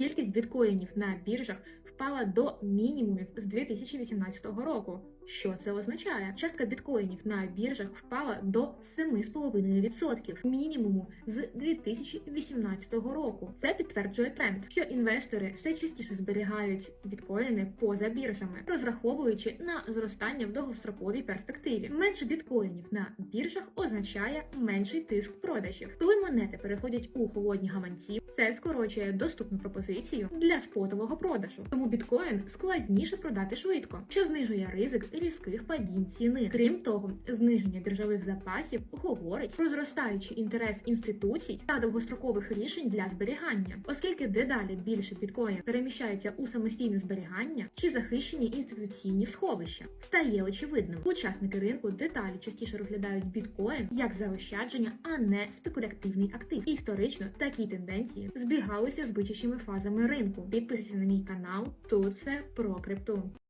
Кількість біткоїнів на біржах впала до мінімумів з 2018 року. Що це означає? Частка біткоїнів на біржах впала до 7,5% мінімуму з 2018 року. Це підтверджує тренд, що інвестори все частіше зберігають біткоїни поза біржами, розраховуючи на зростання в довгостроковій перспективі. Менше біткоїнів на біржах означає менший тиск продажів. Коли монети переходять у холодні гаманці, це скорочує доступну пропозицію для спотового продажу. Тому біткоін складніше продати швидко, що знижує ризик різких падінь ціни. Крім того, зниження біржових запасів говорить про зростаючий інтерес інституцій та довгострокових рішень для зберігання, оскільки дедалі більше біткоін переміщається у самостійне зберігання чи захищені інституційні сховища, стає очевидним. Учасники ринку деталі частіше розглядають біткоін як заощадження, а не спекулятивний актив. Історично такі тенденції збігалися з бичачими фазами ринку. Підписуйся на мій канал. Тут все про крипту.